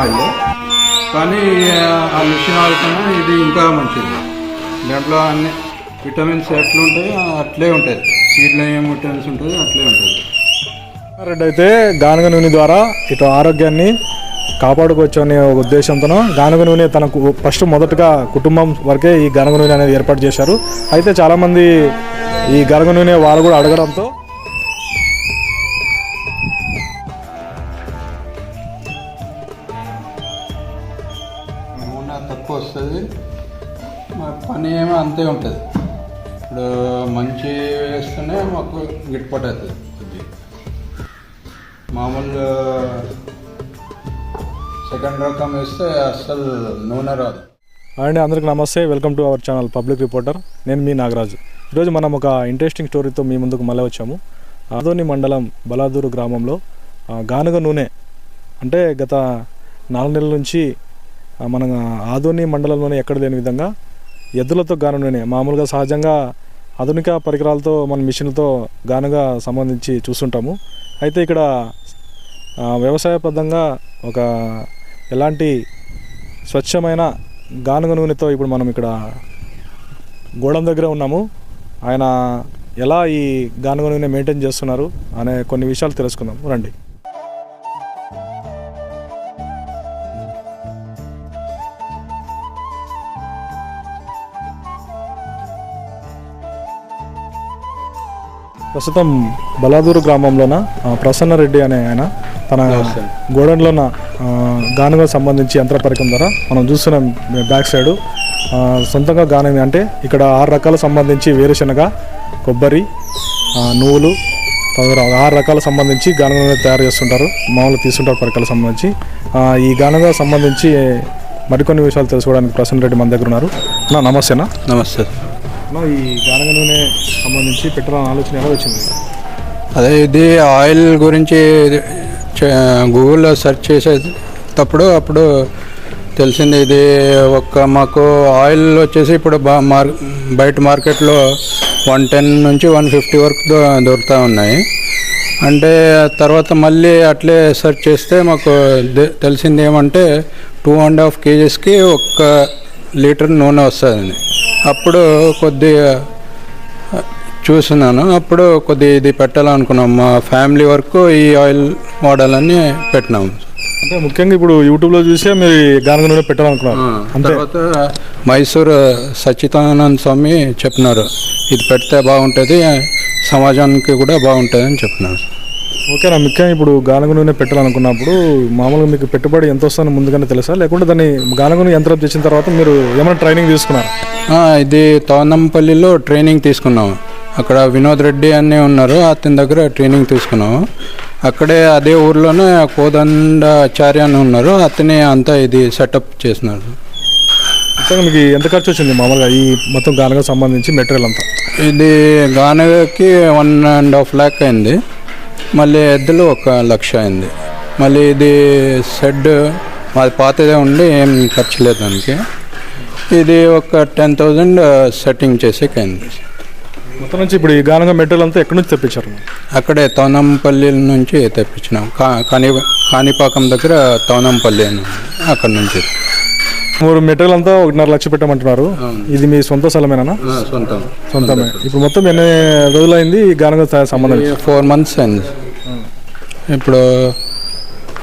Oil కానీ ఆ machine oil కన్నా ఇది ఇంకా మంచిది. దాంట్లో అన్ని విటమిన్స్ ఎట్లా ఉంటాయి అట్లే ఉంటాయి. సీడ్లో ఏం విటమిన్స్ ఉంటుంది అట్లే ఉంటుంది రెడ్డి అయితే గానుగ నూనె ద్వారా ఇటు ఆరోగ్యాన్ని కాపాడుకోవచ్చు అనే ఉద్దేశంతో గానుగ నూనె తనకు ఫస్ట్ మొదటగా కుటుంబం వరకే ఈ గానుగ నూనె అనేది ఏర్పాటు చేశారు. అయితే చాలామంది ఈ గానుగ నూనె వాళ్ళు కూడా అడగడంతో తక్కువ వస్తుంది. మా పని ఏమో అంతే ఉంటుంది. ఇప్పుడు మంచి వేస్తేనే మాకు గిట్టుబాటు అవుతుంది కొద్ది మామూలు సెకండ్ రకం వేస్తే అస్సలు నూనె రాదు. అండ్ అందరికీ నమస్తే welcome to our channel public reporter. నేను మీ నాగరాజు. ఈరోజు మనం ఒక ఇంట్రెస్టింగ్ స్టోరీతో మీ ముందుకు మళ్ళీ వచ్చాము. ఆదోని మండలం బలాదూరు గ్రామంలో గానుగ నూనె అంటే గత నాలుగు నెలల నుంచి మన ఆధుని మండలంలోనే ఎక్కడ లేని విధంగా ఎద్దులతో గానుగ నూనె మామూలుగా సహజంగా ఆధునిక పరికరాలతో మన మిషన్లతో గానుగా సంబంధించి చూస్తుంటాము. అయితే ఇక్కడ వ్యవసాయబద్ధంగా ఒక ఎలాంటి స్వచ్ఛమైన గానుగ నూనెతో ఇప్పుడు మనం ఇక్కడ గోడం దగ్గర ఉన్నాము. ఆయన ఎలా ఈ గానుగ నూనె మెయింటైన్ చేస్తున్నారు అనే కొన్ని విషయాలు తెలుసుకుందాం. రండి. ప్రస్తుతం బలాదూరు గ్రామంలోన ప్రసన్నరెడ్డి అనే ఆయన తన ఆ, గానుగ సంబంధించి యంత్ర పరికరం ద్వారా మనం చూస్తున్నాం బ్యాక్ సైడ్. సొంతంగా గానుగ అంటే ఇక్కడ ఆరు రకాల సంబంధించి వేరుశనగ కొబ్బరి నువ్వులు ఆరు రకాల సంబంధించి గానుగ తయారు చేస్తుంటారు మామూలుగా తీసుకుంటారు పరికరాలకు సంబంధించి. ఈ గానుగ సంబంధించి మరికొన్ని విషయాలు తెలుసుకోవడానికి ప్రసన్న రెడ్డి మన దగ్గర ఉన్నారు. నా నమస్తేనా నమస్తే. అన్న, ఈ గానగ నూనె సంబంధించి పెట్టాలని ఆలోచన ఎలా వచ్చింది? అదే ఇది ఆయిల్ గురించి చే- గూగుల్లో సెర్చ్ చేసేటప్పుడు అప్పుడు తెలిసింది ఇది ఒక మాకు ఆయిల్ వచ్చేసి ఇప్పుడు మార్ బయట మార్కెట్లో వన్ టెన్ నుంచి వన్ ఫిఫ్టీ వరకు దొరుకుతూ ఉన్నాయి. అంటే తర్వాత మళ్ళీ అట్లే సెర్చ్ చేస్తే మాకు తెలిసింది ఏమంటే టూ అండ్ హాఫ్ కేజీస్కి ఒక లీటర్ నూనె వస్తుంది అప్పుడు కొద్దిగా చూస్తున్నాను అప్పుడు కొద్ది ఇది పెట్టాలనుకున్నాం. మా ఫ్యామిలీ వరకు ఈ ఆయిల్ వాడాలని పెట్టినాం. అంటే ముఖ్యంగా ఇప్పుడు యూట్యూబ్లో చూసే మీరు గానుగ నూనె పెట్టాలనుకున్నారు. అంతే. తర్వాత మైసూర్ సచ్చిదానంద స్వామి చెప్పినారు. ఇది పెడితే బాగుంటుంది సమాజానికి కూడా బాగుంటుంది అని చెప్పినారు. ఓకేనా ముఖ్యంగా ఇప్పుడు గానుగ నూనె పెట్టాలనుకున్నప్పుడు మామూలుగా మీకు పెట్టుబడి ఎంత వస్తుందో ముందుగానే తెలుసా? లేకుంటే దాన్ని గానుగ నూనె యంత్రం చేసిన తర్వాత మీరు ఏమైనా ట్రైనింగ్ తీసుకున్నారు? ఇది తోనంపల్లిలో ట్రైనింగ్ తీసుకున్నాము అక్కడ వినోద్ రెడ్డి అని ఉన్నారు అతని దగ్గర ట్రైనింగ్ తీసుకున్నాము అక్కడే అదే ఊర్లోనే కోదండాచార్య అని ఉన్నారు అతనే అంతా ఇది సెటప్ చేసినారు ముఖ్యంగా మీకు ఎంత ఖర్చు వచ్చింది మామూలుగా ఈ మొత్తం గానుగ సంబంధించి మెటీరియల్ అంతా? ఇది గానగకి వన్ అండ్ హాఫ్ ల్యాక్ అయింది. మళ్ళీ ఎద్దులు ఒక లక్ష అయింది. మళ్ళీ ఇది షెడ్ మాది పాతదే ఉండి ఏం ఖర్చు లేదు దానికి. ఇది ఒక టెన్ థౌజండ్ సెట్టింగ్ చేసేకి అయింది మొత్తం నుంచి ఇప్పుడు ఈ గానుగ మెటీరియల్ అంతా ఎక్కడి నుంచి తెప్పించారు? అక్కడే తౌనంపల్లి నుంచి తెప్పించినాం. కా కాని కాణిపాకం దగ్గర తౌనంపల్లి అని. అక్కడ నుంచి. మూడు మెటీరియల్ అంతా ఒకటిన్నర లక్ష పెట్టమంటున్నారు. ఇది మీ సొంత స్థలమేనా సొంతం. సొంతమే. ఇప్పుడు మొత్తం ఎన్ని రోజులైంది ఈ గానుగ సంబంధించి ఫోర్ మంత్స్ అయింది. ఇప్పుడు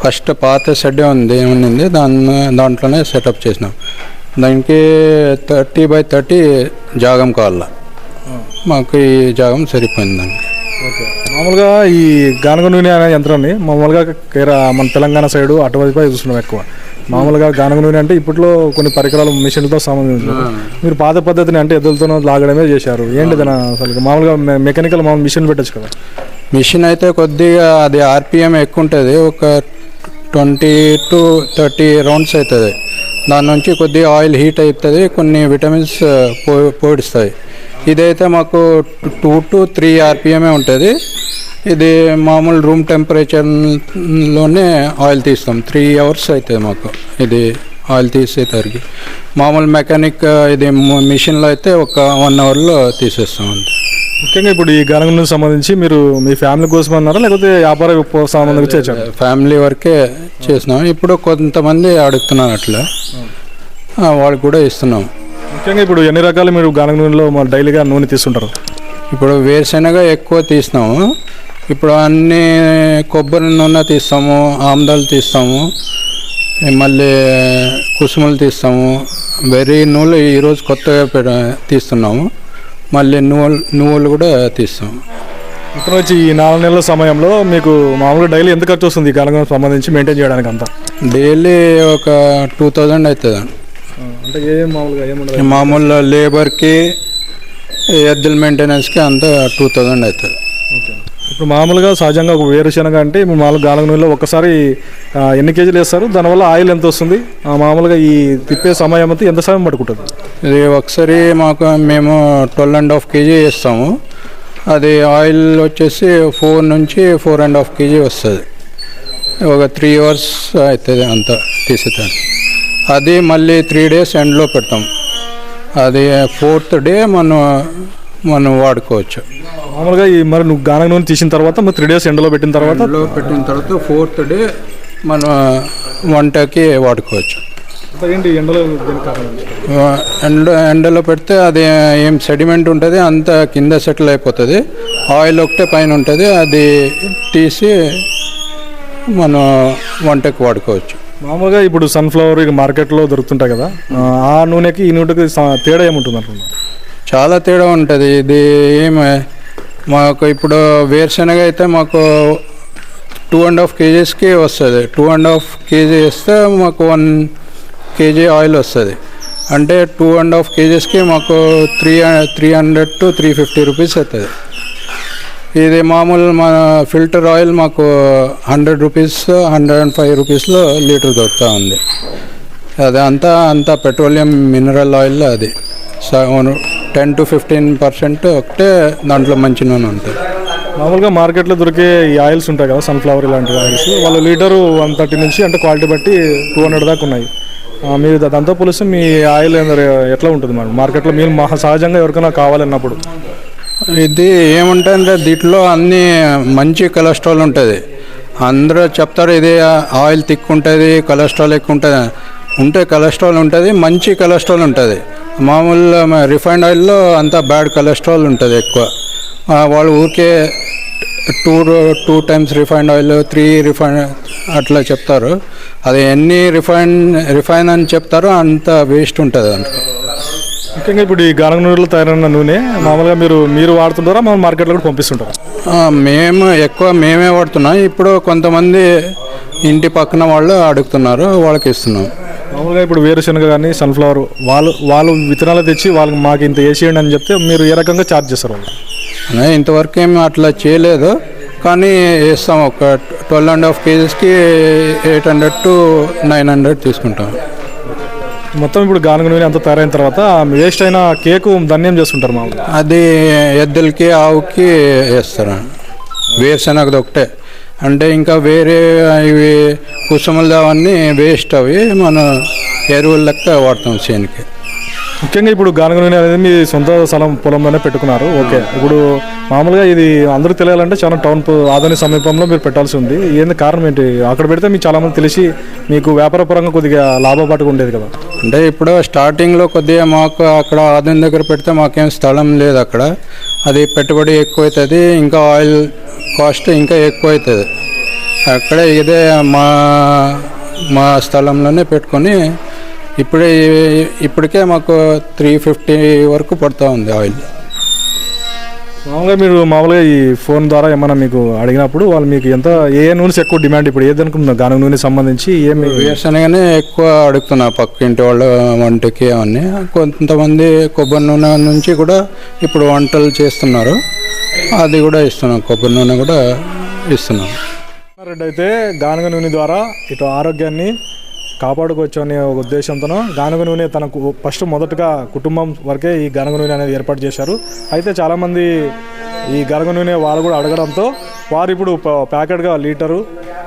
ఫస్ట్ పాత షెడ్ ఉంది ఉంది దాన్ని దాంట్లోనే సెటప్ చేసినాం. దానికి థర్టీ బై థర్టీ జాగం కావాల. మాకు ఈ జాగం సరిపోయింది దానికి. ఓకే. మామూలుగా ఈ గానుగ నూనె అనే యంత్రాన్ని మామూలుగా కేరా మన తెలంగాణ సైడు అటువైపు చూస్తున్నాం ఎక్కువ. మామూలుగా గానుగ నూనె అంటే ఇప్పట్లో కొన్ని పరికరాలు మిషన్లతో సంబంధించిన మీరు పాత పద్ధతిని అంటే ఎద్దులతో లాగడమే చేశారు. ఏంటి దాని అసలు? మామూలుగా మెకానికల్ మామూలు మిషన్ పెట్టచ్చు కదా. మిషన్ అయితే కొద్దిగా అది ఆర్పిఎం ఎక్కువ ఉంటుంది ఒక ట్వంటీ టు థర్టీ రౌండ్స్ అవుతుంది దాని నుంచి కొద్దిగా ఆయిల్ హీట్ అవుతుంది కొన్ని విటమిన్స్ పో పోడిస్తాయి. ఇదైతే మాకు టూ టు త్రీ ఆర్పిఎమే ఉంటుంది. ఇది మామూలు రూమ్ టెంపరేచర్లోనే ఆయిల్ తీస్తాం. త్రీ అవర్స్ అవుతుంది మాకు ఇది ఆయిల్ తీసేసరికి. మామూలు మెకానిక్ ఇది మిషన్లో అయితే ఒక వన్ అవర్లో తీసేస్తాం అంతే. ముఖ్యంగా ఇప్పుడు ఈ నూనె సంబంధించి మీరు మీ ఫ్యామిలీ కోసం అన్నారా? లేకపోతే వ్యాపార సంబంధంగా చేశారు? ఫ్యామిలీ వరకే చేసినాం. ఇప్పుడు కొంతమంది అడుగుతున్నారు అట్లా. వాళ్ళకి కూడా ఇస్తున్నాం. ముఖ్యంగా ఇప్పుడు ఎన్ని రకాలు మీరు గానగ నూనెలో మరి డైలీగా నూనె తీసుకుంటారు ఇప్పుడు వేరుశనగ ఎక్కువ తీసినాము ఇప్పుడు అన్ని కొబ్బరి నూనె తీస్తాము ఆమ్దాలు తీస్తాము మళ్ళీ కుసుమలు తీస్తాము. వెరీ నూనెలు ఈరోజు కొత్తగా పెడ- తీస్తున్నాము. మళ్ళీ నువ్వులు నువ్వులు కూడా తీస్తాము. ఇప్పుడు వచ్చి ఈ నాలుగు నెలల సమయంలో మీకు మామూలుగా డైలీ ఎంత ఖర్చు వస్తుంది ఈ సంబంధించి మెయింటైన్ చేయడానికి అంతా డైలీ ఒక టూ థౌజండ్ అవుతుంది అంటే ఏం మామూలుగా ఏముండదు మామూలు లేబర్కి ఎద్దుల మెయింటెనెన్స్కి అంతా టూ థౌజండ్ అవుతుంది. ఓకే. ఇప్పుడు మామూలుగా సహజంగా ఒక వేరుశనగ అంటే ఇప్పుడు మామూలుగా గానగ నూనెలో ఒకసారి ఎన్ని కేజీలు వేస్తారు? దానివల్ల ఆయిల్ ఎంత వస్తుంది? ఆ, మామూలుగా ఈ తిప్పే సమయం అంతా ఎంత సమయం పట్టుకుంటుంది? ఇది ఒకసారి మాకు మేము ట్వెల్వ్ అండ్ హాఫ్ కేజీ వేస్తాము. అది ఆయిల్ వచ్చేసి ఫోర్ నుంచి ఫోర్ అండ్ హాఫ్ కేజీ వస్తుంది. ఒక త్రీ అవర్స్ అవుతుంది అంత తీసేదాన్ని అది మళ్ళీ త్రీ డేస్ ఎండ్లో పెడతాం. అది ఫోర్త్ డే మనం మనం వాడుకోవచ్చు. మామూలుగా ఈ మరి నువ్వు గానగ నూనె తీసిన తర్వాత మరి త్రీ డేస్ ఎండలో పెట్టిన తర్వాత? ఎండలో పెట్టిన తర్వాత ఫోర్త్ డే మనం వంటకి వాడుకోవచ్చు. ఏంటి ఎండలో? ఎండ ఎండలో పెడితే అది ఏం సెడిమెంట్ ఉంటుంది అంత కింద సెటిల్ అయిపోతుంది. ఆయిల్ ఒకటే పైన ఉంటుంది అది తీసి మనం వంటకు వాడుకోవచ్చు. మామూలుగా ఇప్పుడు సన్ఫ్లవర్ ఇక మార్కెట్లో దొరుకుతుంటాయి కదా ఆ, నూనెకి ఈ నూనెకి తేడా ఏముంటుంది అంటున్నా చాలా తేడా ఉంటుంది. ఇది ఏమి మాకు ఇప్పుడు వేరుశనగ అయితే మాకు టూ అండ్ హాఫ్ కేజీస్కి వస్తుంది. టూ అండ్ హాఫ్ కేజీ వేస్తే మాకు వన్ కేజీ ఆయిల్ వస్తుంది. అంటే టూ అండ్ హాఫ్ కేజీస్కి మాకు three three hundred to three fifty rupees అవుతుంది. ఇది మామూలు మన ఫిల్టర్ ఆయిల్ మాకు hundred rupees hundred and five రూపీస్లో లీటర్ దొరుకుతూ ఉంది. అది అంతా అంతా పెట్రోలియం మినరల్ ఆయిల్ అది. టెన్ టు ఫిఫ్టీన్ పర్సెంట్ ఒకటే దాంట్లో మంచి నూనె ఉంటుంది. మామూలుగా మార్కెట్లో దొరికే ఈ ఆయిల్స్ ఉంటాయి కదా సన్ఫ్లవర్ ఇలాంటి ఆయిల్స్. వాళ్ళు లీటరు వన్ థర్టీ నుంచి అంటే క్వాలిటీ బట్టి టూ హండ్రెడ్ దాకా ఉన్నాయి. మీరు దాంతో పోలిస్తే మీ ఆయిల్ ఎట్లా ఉంటుంది మేడం? మార్కెట్లో మీరు మహా సహజంగా ఎవరికైనా కావాలన్నప్పుడు. ఇది ఏముంటుందంటే దీంట్లో అన్ని మంచి కొలెస్ట్రాల్ ఉంటుంది. అందరూ చెప్తారు ఇది ఆయిల్ తిక్కుంటుంది కొలెస్ట్రాల్ ఎక్కువ ఉంటుంది ఉంటే కొలెస్ట్రాల్ ఉంటుంది మంచి కొలెస్ట్రాల్ ఉంటుంది. మామూలు రిఫైండ్ ఆయిల్లో అంతా బ్యాడ్ కొలెస్ట్రాల్ ఉంటుంది ఎక్కువ. వాళ్ళు ఊరికే two two times refined oil three refined అట్లా చెప్తారు. అది ఎన్ని రిఫైన్ రిఫైన్ అని చెప్తారో అంత వేస్ట్ ఉంటుంది అంటారు ముఖ్యంగా ఇప్పుడు ఈ గానగ నూనెలో తయారైన నూనె మామూలుగా మీరు మీరు వాడుతుంటారా? మన మార్కెట్లో కూడా పంపిస్తుంటారా? మేము ఎక్కువ మేమే వాడుతున్నాం. ఇప్పుడు కొంతమంది ఇంటి పక్కన వాళ్ళు అడుగుతున్నారు వాళ్ళకి ఇస్తున్నాం. మామూలుగా ఇప్పుడు వేరుశనగ కానీ సన్ఫ్లవర్ వాళ్ళు వాళ్ళు విత్తనాలు తెచ్చి వాళ్ళకి మాకు ఇంత వేసేయండి అని చెప్తే మీరు ఏ రకంగా ఛార్జ్ చేస్తారు వాళ్ళు? ఇంతవరకు ఏమి అట్లా చేయలేదు. కానీ వేస్తాం. ఒక twelve and half కేజీస్కి eight hundred to nine hundred తీసుకుంటాం. మొత్తం ఇప్పుడు గానుగ నూనె అంతా తయారైన తర్వాత వేస్ట్ అయిన కేకు ధన్యం చేస్తుంటారు మామూలుగా. అది ఎద్దులకి ఆవుకి వేస్తారు. వేరుశనగది ఒకటే. అంటే ఇంకా వేరే ఇవి కుసుమలు అవన్నీ వేస్ట్ అవి మనం ఎరువుల లెక్క వాడతాం చేనుకి. ముఖ్యంగా ఇప్పుడు గానుగ నూనె అనేది మీ సొంత స్థలం పొలంలోనే పెట్టుకున్నారు. ఓకే. ఇప్పుడు మామూలుగా ఇది అందరికీ తెలియాలంటే చాలా టౌన్ ఆధునిక సమీపంలో మీరు పెట్టాల్సి ఉంది. ఏంది కారణం ఏంటి? అక్కడ పెడితే మీకు చాలా మంది తెలిసి మీకు వ్యాపార పరంగా కొద్దిగా లాభపాటుగా ఉండేది కదా. అంటే ఇప్పుడు స్టార్టింగ్లో కొద్దిగా మాకు అక్కడ ఆదాయం దగ్గర పెడితే మాకేం స్థలం లేదు అక్కడ. అది పెట్టుబడి ఎక్కువ అవుతుంది ఇంకా ఆయిల్ కాస్ట్ ఇంకా ఎక్కువ అవుతుంది అక్కడే ఇదే మా మా స్థలంలోనే పెట్టుకొని ఇప్పుడే ఇప్పటికే మాకు త్రీ ఫిఫ్టీ వరకు పడుతూ ఉంది ఆయిల్ మామూలుగా మీరు మామూలుగా ఈ ఫోన్ ద్వారా ఏమైనా మీకు అడిగినప్పుడు వాళ్ళు మీకు ఎంత ఏ నూనెస్ ఎక్కువ డిమాండ్ ఇప్పుడు ఏది అనుకుంటున్నారు? గానుగ నూనె సంబంధించి ఏమి వేరుశనగనే ఎక్కువ అడుగుతున్నా పక్కింటి వాళ్ళ వంటకి అవన్నీ. కొంతమంది కొబ్బరి నూనె నుంచి కూడా ఇప్పుడు వంటలు చేస్తున్నారు. అది కూడా ఇస్తున్నాం. కొబ్బరి నూనె కూడా ఇస్తున్నాం. రెడ్డి అయితే గానుగ నూనె ద్వారా ఇటు ఆరోగ్యాన్ని కాపాడుకోవచ్చు అనే ఒక ఉద్దేశంతో గానుగ నూనె తనకు ఫస్ట్ మొదటగా కుటుంబం వరకే ఈ గానుగ నూనె అనేది ఏర్పాటు చేశారు. అయితే చాలామంది ఈ గనగ నూనె వాళ్ళు కూడా అడగడంతో వారు ఇప్పుడు ప- ప్యాకెట్గా లీటరు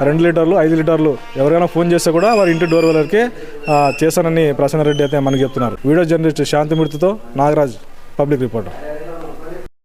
రెండు లీటర్లు ఐదు లీటర్లు ఎవరైనా ఫోన్ చేస్తే కూడా వారి ఇంటి డోర్ వెళ్ళకే చేశానని ప్రసన్న రెడ్డి అయితే మనకి చెప్తున్నారు. వీడియో జర్నలిస్ట్ శాంతిమూర్తితో నాగరాజ్ పబ్లిక్ రిపోర్టర్.